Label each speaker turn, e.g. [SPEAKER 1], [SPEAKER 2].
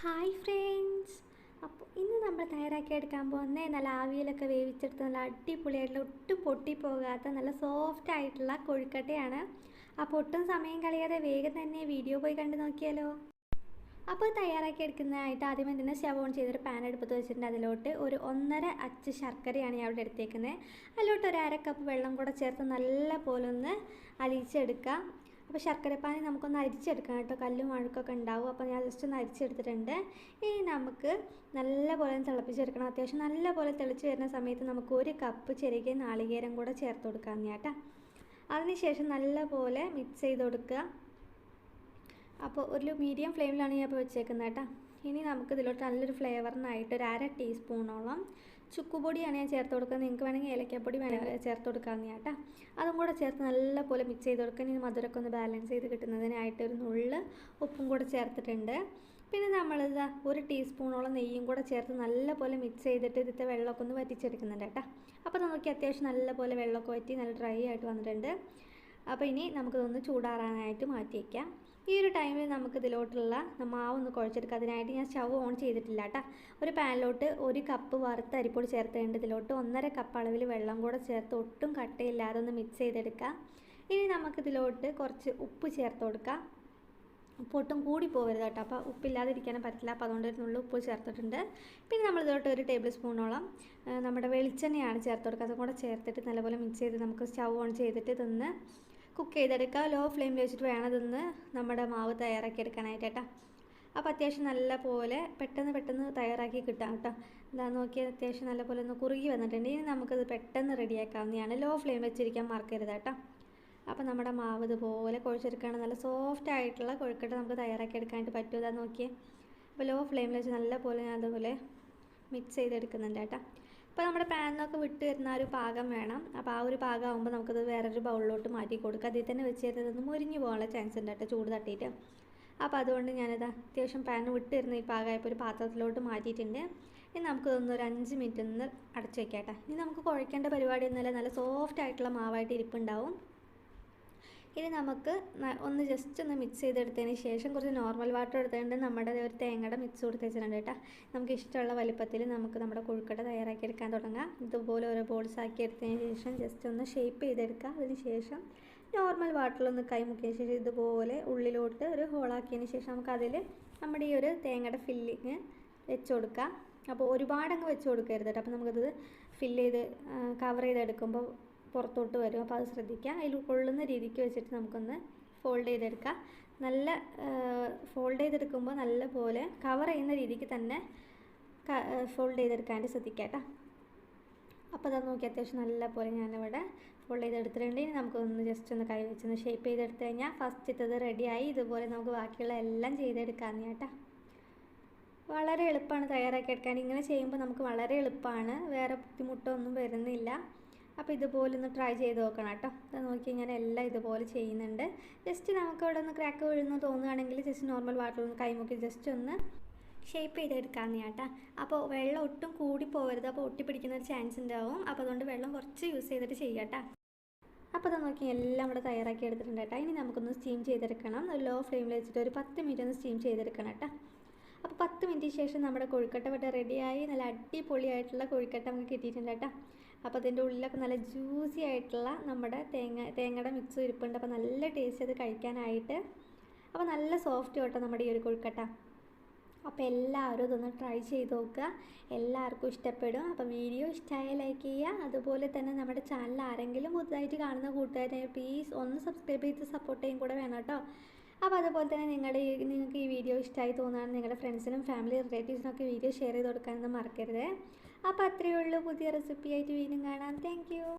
[SPEAKER 1] Hi friends അപ്പോൾ ഇന്ന് നമ്മൾ തയ്യാറാക്കി എടുക്കാൻ പോകുന്നത് നല്ല ആവിയിലൊക്കെ വേവിച്ചെടുത്ത് നല്ല അടിപൊളിയായിട്ടുള്ള ഒട്ടും പൊട്ടിപ്പോകാത്ത നല്ല സോഫ്റ്റ് ആയിട്ടുള്ള കൊഴുക്കട്ടയാണ്. അപ്പോൾ ഒട്ടും സമയം കളയാതെ വേഗം തന്നെ വീഡിയോ പോയി കണ്ടു നോക്കിയാലോ. അപ്പോൾ തയ്യാറാക്കി എടുക്കുന്നതായിട്ട് ആദ്യമേ തന്നെ സ്റ്റവ് ഓൺ ചെയ്തൊരു പാൻ എടുപ്പത്ത് വെച്ചിട്ടുണ്ട്. അതിലോട്ട് ഒരു ഒന്നര അച്ച് ശർക്കരയാണ് ഞാൻ അവിടെ എടുത്തേക്കുന്നത്. അതിലോട്ട് ഒരു അര കപ്പ് വെള്ളം കൂടെ ചേർത്ത് നല്ല പോലെ ഒന്ന് അലിയിച്ചെടുക്കുക അപ്പോൾ ശർക്കരപ്പാനി നമുക്കൊന്ന് അരിച്ചെടുക്കണം കേട്ടോ. കല്ലും വഴുക്കൊക്കെ ഉണ്ടാവും. അപ്പോൾ ഞാൻ ജസ്റ്റ് ഒന്ന് അരിച്ചെടുത്തിട്ടുണ്ട്. ഇനി നമുക്ക് നല്ലപോലെ തിളപ്പിച്ചെടുക്കണം. അത്യാവശ്യം നല്ല പോലെ തിളച്ച് വരുന്ന സമയത്ത് നമുക്ക് ഒരു കപ്പ് ചെറിയ നാളികേരം കൂടെ ചേർത്ത് കൊടുക്കാം കേട്ടോ. അതിനുശേഷം നല്ലപോലെ മിക്സ് ചെയ്ത് കൊടുക്കുക. അപ്പോൾ ഒരു മീഡിയം ഫ്ലെയിമിലാണ് ഞാൻ ഇപ്പോൾ വെച്ചേക്കുന്നത് കേട്ടോ. ഇനി നമുക്ക് ഇതിലോട്ട് നല്ലൊരു ഫ്ലേവറിനായിട്ട് ഒരു അര ടീസ്പൂണോളം ചുക്കുപൊടിയാണ് ഞാൻ ചേർത്ത് കൊടുക്കുന്നത്. നിങ്ങൾക്ക് വേണമെങ്കിൽ ഏലക്കപ്പൊടി വേണമെങ്കിൽ ചേർത്ത് കൊടുക്കാമെന്ന് കേട്ടോ. അതും കൂടെ ചേർത്ത് നല്ലപോലെ മിക്സ് ചെയ്ത് കൊടുക്കാൻ ഇനി മധുരമൊക്കെ ഒന്ന് ബാലൻസ് ചെയ്ത് കിട്ടുന്നതിനായിട്ട് ഒരു നുള്ള് ഉപ്പും കൂടെ ചേർത്തിട്ടുണ്ട്. പിന്നെ നമ്മളിത് ഒരു ടീസ്പൂണോളം നെയ്യും കൂടെ ചേർത്ത് നല്ലപോലെ മിക്സ് ചെയ്തിട്ട് ഇതിന്റെ വെള്ളമൊക്കെ ഒന്ന് വറ്റിച്ചെടുക്കുന്നുണ്ട് കേട്ടോ. അപ്പോൾ നമുക്ക് അത്യാവശ്യം നല്ല പോലെ വെള്ളമൊക്കെ വറ്റി നല്ല ഡ്രൈ ആയിട്ട് വന്നിട്ടുണ്ട്. അപ്പോൾ ഇനി നമുക്കിതൊന്ന് ചൂടാറാനായിട്ട് മാറ്റി വയ്ക്കാം ഈ ഒരു ടൈമിൽ നമുക്ക് ഇതിലോട്ടുള്ള മാവ് ഒന്ന് അതിനായിട്ട് ഞാൻ സ്റ്റവ് ഓൺ ചെയ്തിട്ടില്ല കേട്ടോ ഒരു പാനിലോട്ട് ഒരു കപ്പ് വറുത്ത അരിപ്പൊടി ചേർത്തേണ്ട ഇതിലോട്ട് ഒന്നര കപ്പ് അളവിൽ വെള്ളം കൂടെ ചേർത്ത് ഒട്ടും കട്ടയില്ലാതെ ഒന്ന് മിക്സ് ചെയ്തെടുക്കുക ഇനി നമുക്കിതിലോട്ട് കുറച്ച് ഉപ്പ് ചേർത്ത് കൊടുക്കാം. ഉപ്പ് ഒട്ടും കൂടി പോകരുത് കേട്ടോ അപ്പോൾ ഉപ്പില്ലാതിരിക്കാനും പറ്റില്ല. അപ്പോൾ അതുകൊണ്ട് തന്നെ നുള്ളു ഉപ്പ് ചേർത്തിട്ടുണ്ട്. പിന്നെ നമ്മൾ ഇതിലോട്ട് ഒരു ടേബിൾ സ്പൂണോളം നമ്മുടെ വെളിച്ചെണ്ണയാണ് ചേർത്ത് കൊടുക്കുക അതും കൂടെ ചേർത്തിട്ട് നല്ലപോലെ മിക്സ് ചെയ്ത് നമുക്ക് സ്റ്റവ് ഓൺ ചെയ്തിട്ട് ഇതൊന്ന് കുക്ക് ചെയ്തെടുക്കുക ലോ ഫ്ലെയിമിൽ വെച്ചിട്ട് വേണം നമ്മുടെ മാവ് തയ്യാറാക്കി എടുക്കാനായിട്ട് കേട്ടോ. അപ്പോൾ അത്യാവശ്യം നല്ല പോലെ പെട്ടെന്ന് പെട്ടെന്ന് തയ്യാറാക്കി കിട്ടാം കേട്ടോ. എന്താ നോക്കിയാൽ അത്യാവശ്യം നല്ല പോലെ ഒന്ന് കുറുകി വന്നിട്ടുണ്ട്. ഇനി നമുക്കത് പെട്ടെന്ന് റെഡിയാക്കാവുന്നതാണ്. ലോ ഫ്ലെയിം വെച്ചിരിക്കാൻ മറക്കരുത് കേട്ടോ. അപ്പോൾ നമ്മുടെ മാവ് ഇതുപോലെ കുഴച്ചെടുക്കുകയാണ്. നല്ല സോഫ്റ്റ് ആയിട്ടുള്ള കൊഴുക്കട്ട നമുക്ക് തയ്യാറാക്കി എടുക്കാനായിട്ട് പറ്റും. അതാ നോക്കിയേ. അപ്പോൾ ലോ ഫ്ലെയിമിൽ വെച്ച് നല്ല പോലെ ഞാൻ അതുപോലെ മിക്സ് ചെയ്തെടുക്കുന്നുണ്ട് കേട്ടോ. അപ്പോൾ നമ്മുടെ പാനിന്നൊക്കെ വിട്ട് വരുന്ന ഒരു പാകം വേണം. അപ്പോൾ ആ ഒരു പാകം ആകുമ്പോൾ നമുക്കത് വേറൊരു ബൗളിലോട്ട് മാറ്റി കൊടുക്കുക അതിൽ തന്നെ വെച്ച് തരുന്നത് മുരിഞ്ഞു പോകാനുള്ള ചാൻസ് ഉണ്ട് കേട്ടോ ചൂട് തട്ടിയിട്ട്. അപ്പോൾ അതുകൊണ്ട് ഞാനത് അത്യാവശ്യം പാൻ വിട്ട് വരുന്ന ഈ പാകമായപ്പോൾ ഒരു പാത്രത്തിലോട്ട് മാറ്റിയിട്ടുണ്ട്. ഇനി നമുക്കിതൊന്ന് ഒരു അഞ്ച് മിനിറ്റ് ഒന്ന് അടച്ചു വയ്ക്കാം ഇനി നമുക്ക് കുഴക്കേണ്ട പരിപാടി ഒന്നുമില്ല. നല്ല സോഫ്റ്റ് ആയിട്ടുള്ള മാവായിട്ട് ഇരിപ്പുണ്ടാവും. ഇനി നമുക്ക് ഒന്ന് ജസ്റ്റ് ഒന്ന് മിക്സ് ചെയ്തെടുത്തതിന് ശേഷം കുറച്ച് നോർമൽ വാട്ടർ എടുത്തുകൊണ്ട് നമ്മുടെ ഒരു തേങ്ങയുടെ മിക്സ് കൊടുത്ത് വെച്ചിട്ടുണ്ട് കേട്ടോ നമുക്ക് ഇഷ്ടമുള്ള വലിപ്പത്തിൽ നമുക്ക് നമ്മുടെ കൊഴുക്കട്ട തയ്യാറാക്കി എടുക്കാൻ തുടങ്ങാം. ഇതുപോലെ ഓരോ ബോൾസ് ആക്കി എടുത്തതിന് ശേഷം ജസ്റ്റ് ഒന്ന് ഷേപ്പ് ചെയ്തെടുക്കുക അതിന് ശേഷം നോർമൽ വാട്ടറിലൊന്ന് കൈമുക്കിയതിന് മുക്കിയ ശേഷം ഇതുപോലെ ഉള്ളിലോട്ട് ഒരു ഹോളാക്കിയതിന് ശേഷം നമുക്കതിൽ നമ്മുടെ ഈ ഒരു തേങ്ങയുടെ ഫില്ലിങ് വെച്ച് കൊടുക്കാം. അപ്പോൾ ഒരുപാടങ്ങ് വെച്ച് കൊടുക്കരുത് കേട്ടോ അപ്പോൾ നമുക്കത് ഫില്ല് ചെയ്ത് കവർ ചെയ്തെടുക്കുമ്പോൾ പുറത്തോട്ട് വരും. അപ്പോൾ അത് ശ്രദ്ധിക്കുക. അതിൽ കൊള്ളുന്ന രീതിക്ക് വെച്ചിട്ട് നമുക്കൊന്ന് ഫോൾഡ് ചെയ്തെടുക്കാം. നല്ല ഫോൾഡ് ചെയ്തെടുക്കുമ്പോൾ നല്ല പോലെ കവർ ചെയ്യുന്ന രീതിക്ക് തന്നെ ഫോൾഡ് ചെയ്തെടുക്കാണ്ട് ശ്രദ്ധിക്കുക കേട്ടോ. അപ്പോൾ അത് നോക്കി അത്യാവശ്യം നല്ല പോലെ ഞാനിവിടെ ഫോൾഡ് ചെയ്തെടുത്തിട്ടുണ്ട്. ഇനി നമുക്കൊന്ന് ജസ്റ്റ് ഒന്ന് കൈ വെച്ചൊന്ന് ഷേപ്പ് ചെയ്തെടുത്ത് കഴിഞ്ഞാൽ ഫസ്റ്റത്തത് റെഡിയായി ഇതുപോലെ നമുക്ക് ബാക്കിയുള്ള എല്ലാം ചെയ്തെടുക്കാമെന്ന് കേട്ടോ. വളരെ എളുപ്പമാണ് തയ്യാറാക്കി എടുക്കാൻ. ഇങ്ങനെ ചെയ്യുമ്പോൾ നമുക്ക് വളരെ എളുപ്പമാണ്. വേറെ ബുദ്ധിമുട്ടൊന്നും വരുന്നില്ല. അപ്പോൾ ഇതുപോലെ ഒന്ന് ട്രൈ ചെയ്ത് നോക്കണം കേട്ടോ. അത് നോക്കി ഞാൻ എല്ലാം ഇതുപോലെ ചെയ്യുന്നുണ്ട്. ജസ്റ്റ് നമുക്ക് അവിടെ ഒന്ന് ക്രാക്ക് വീഴുന്ന തോന്നുകയാണെങ്കിൽ ജസ്റ്റ് നോർമൽ വാട്ടർ ഒന്ന് കൈമുക്കി ജസ്റ്റ് ഒന്ന് ഷേപ്പ് ചെയ്തെടുക്കാമെന്ന് കേട്ടോ അപ്പോൾ വെള്ളം ഒട്ടും കൂടി പോകരുത്. അപ്പോൾ ഒട്ടിപ്പിടിക്കുന്ന ഒരു ചാൻസ് ഉണ്ടാവും. അപ്പോൾ അതുകൊണ്ട് വെള്ളം കുറച്ച് യൂസ് ചെയ്തിട്ട് ചെയ്യാട്ടോ. അപ്പോൾ അത് നോക്കി എല്ലാം ഇവിടെ തയ്യാറാക്കി എടുത്തിട്ടുണ്ട് കേട്ടോ. ഇനി നമുക്കൊന്ന് സ്റ്റീം ചെയ്തെടുക്കണം. ലോ ഫ്ലെയിമിൽ വെച്ചിട്ട് ഒരു പത്ത് മിനിറ്റ് ഒന്ന് സ്റ്റീം ചെയ്തെടുക്കണം കേട്ടോ. അപ്പോൾ പത്ത് മിനിറ്റ് ശേഷം നമ്മുടെ കൊഴുക്കട്ട ഇവിടെ റെഡിയായി നല്ല അടിപൊളിയായിട്ടുള്ള കൊഴുക്കട്ട നമുക്ക് കിട്ടിയിട്ടുണ്ട് കേട്ടോ. അപ്പോൾ അതിന്റെ ഉള്ളിലൊക്കെ നല്ല ജ്യൂസി ആയിട്ടുള്ള നമ്മുടെ തേങ്ങ തേങ്ങയുടെ മിക്സ് ഇരിപ്പുണ്ട് അപ്പോൾ നല്ല ടേസ്റ്റ് അത് കഴിക്കാനായിട്ട് അപ്പോൾ നല്ല സോഫ്റ്റ് കേട്ടോ നമ്മുടെ ഈ ഒരു കൊഴുക്കട്ട അപ്പോൾ എല്ലാവരും ഇതൊന്ന് ട്രൈ ചെയ്ത് നോക്കുക. എല്ലാവർക്കും ഇഷ്ടപ്പെടും. അപ്പോൾ വീഡിയോ ഇഷ്ടമായ ലൈക്ക് ചെയ്യുക. അതുപോലെ തന്നെ നമ്മുടെ ചാനൽ ആരെങ്കിലും പുതുതായിട്ട് കാണുന്ന കൂട്ടുകാരെ പ്ലീസ് ഒന്ന് സബ്സ്ക്രൈബ് ചെയ്ത് സപ്പോർട്ട് ചെയ്യും കൂടെ വേണം കേട്ടോ. അപ്പോൾ അതുപോലെ തന്നെ നിങ്ങളുടെ നിങ്ങൾക്ക് ഈ വീഡിയോ ഇഷ്ടമായി തോന്നുകയാണ് നിങ്ങളുടെ ഫ്രണ്ട്സിനും ഫാമിലി റിലേറ്റീവ്സിനൊക്കെ വീഡിയോ ഷെയർ ചെയ്ത് കൊടുക്കാനൊന്നും മറക്കരുത്. അപ്പോൾ അത്രയേ ഉള്ളൂ പുതിയ റെസിപ്പി ആയിട്ട് വീണ്ടും കാണാം. താങ്ക്